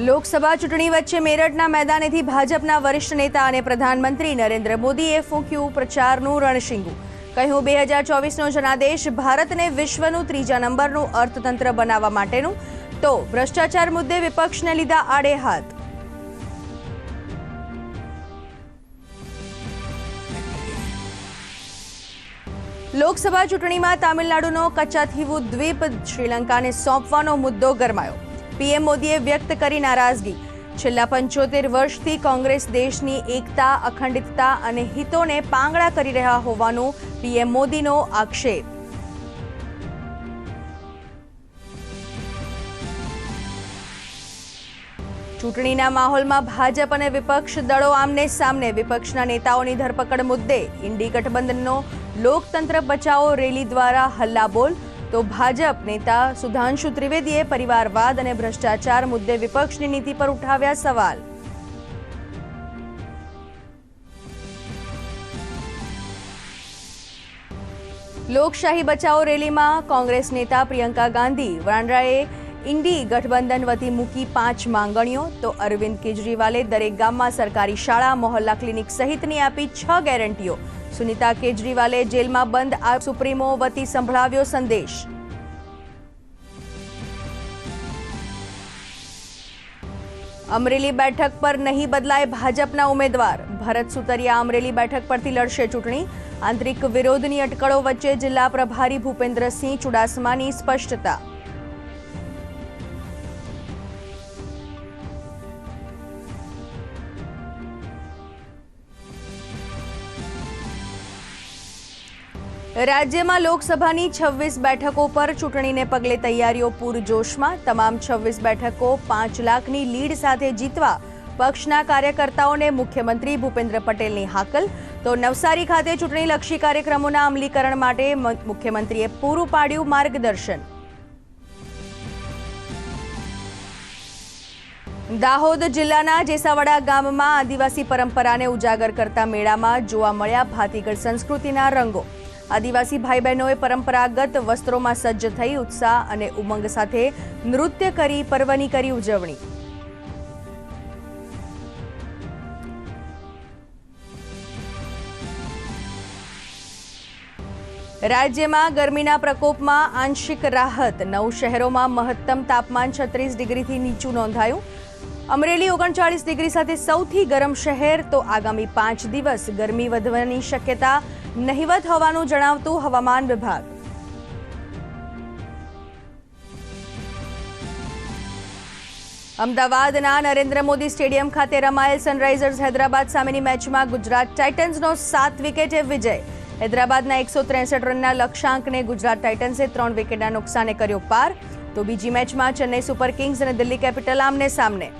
લોકસભા ચૂંટણી વચ્ચે મેરઠના મેદાનેથી ભાજપના વરિષ્ઠ નેતા અને પ્રધાનમંત્રી નરેન્દ્ર મોદીએ ફૂંક્યું પ્રચારનું રણશીંગું. કહ્યું, બે હજાર ચોવીસનો જનાદેશ ભારતને વિશ્વનું ત્રીજા નંબરનું અર્થતંત્ર બનાવવા માટેનું. તો ભ્રષ્ટાચાર મુદ્દે વિપક્ષને લીધા આડે હાથ. લોકસભા ચૂંટણીમાં તામિલનાડુનો કચ્ચાથીવુ દ્વીપ શ્રીલંકાને સોંપવાનો મુદ્દો ગરમાયો. પીએમ મોદીએ વ્યક્ત કરી નારાજગી. છેલ્લા પંચોતેર વર્ષથી કોંગ્રેસ દેશની એકતા, અખંડિતતા અને હિતોને પાંગડા કરી રહ્યા હોવાનો પીએમ મોદીનો આક્ષેપ. ચૂંટણીના માહોલમાં ભાજપ અને વિપક્ષ દળો આમને સામને. વિપક્ષના નેતાઓની ધરપકડ મુદ્દે ઇન્ડી ગઠબંધનનો લોકતંત્ર બચાવો રેલી દ્વારા હલ્લાબોલ તો ભાજપ નેતા સુધાંશુ ત્રિવેદીએ પરિવારવાદ અને ભ્રષ્ટાચાર મુદ્દે વિપક્ષની નીતિ પર ઉઠાવ્યા સવાલ. લોકશાહી બચાવો રેલીમાં કોંગ્રેસ નેતા પ્રિયંકા ગાંધી વાંડ્રાએ ઇન્ડી ગઠબંધન વતી મૂકી પાંચ માંગણીઓ, તો અરવિંદ કેજરીવાલે દરેક ગામમાં સરકારી શાળા, મોહલ્લા ક્લિનિક સહિતની આપી છ ગેરંટીઓ. સુનિતા કેજરીવાલે જેલમાં બંધ આ સુપ્રીમો વતી સંભળાવ્યો સંદેશ. અમરેલી બેઠક પર નહીં બદલાય ભાજપના ઉમેદવાર. ભરત સુતરિયા અમરેલી બેઠક પરથી લડશે ચૂંટણી. આંતરિક વિરોધની અટકળો વચ્ચે જિલ્લા પ્રભારી ભૂપેન્દ્રસિંહ ચુડાસમાની સ્પષ્ટતા. રાજ્યમાં લોકસભાની છવ્વીસ બેઠકો પર ચૂંટણીને પગલે તૈયારીઓ પૂરજોશમાં. તમામ છવ્વીસ બેઠકો પાંચ લાખની લીડ સાથે જીતવા પક્ષના કાર્યકર્તાઓને મુખ્યમંત્રી ભૂપેન્દ્ર પટેલની હાકલ. તો નવસારી ખાતે ચૂંટણીલક્ષી કાર્યક્રમોના અમલીકરણ માટે મુખ્યમંત્રીએ પૂરું પાડ્યું માર્ગદર્શન. દાહોદ જિલ્લાના જેસાવાડા ગામમાં આદિવાસી પરંપરાને ઉજાગર કરતા મેળામાં જોવા મળ્યા ભાતીગળ સંસ્કૃતિના રંગો. આદિવાસી ભાઈ બહેનોએ પરંપરાગત વસ્ત્રોમાં સજ્જ થઈ ઉત્સાહ અને ઉમંગ સાથે નૃત્ય કરી પર્વની કરી ઉજવણી. રાજ્યમાં ગરમીના પ્રકોપમાં આંશિક રાહત. નવ શહેરોમાં મહત્તમ તાપમાન છત્રીસ ડિગ્રીથી નીચું નોંધાયું. અમરેલી ઓગણચાળીસ ડિગ્રી સાથે સૌથી ગરમ શહેર, તો આગામી પાંચ દિવસ ગરમી વધવાની શક્યતા નહીવત હોવાનું જણાવતું હવામાન વિભાગ. અમદાવાદના નરેન્દ્ર મોદી સ્ટેડિયમ ખાતે રમાયેલ સનરાઇઝર્સ હૈદરાબાદ સામેની મેચમાં ગુજરાત ટાઇટન્સનો સાત વિકેટે વિજય. હૈદરાબાદના એકસો ત્રેસઠ રનના લક્ષ્યાંકને ગુજરાત ટાઇટન્સે ત્રણ વિકેટના નુકસાને કર્યો પાર. તો બીજી મેચમાં ચેન્નઈ સુપર કિંગ્સ અને દિલ્હી કેપિટલ આમને સામને.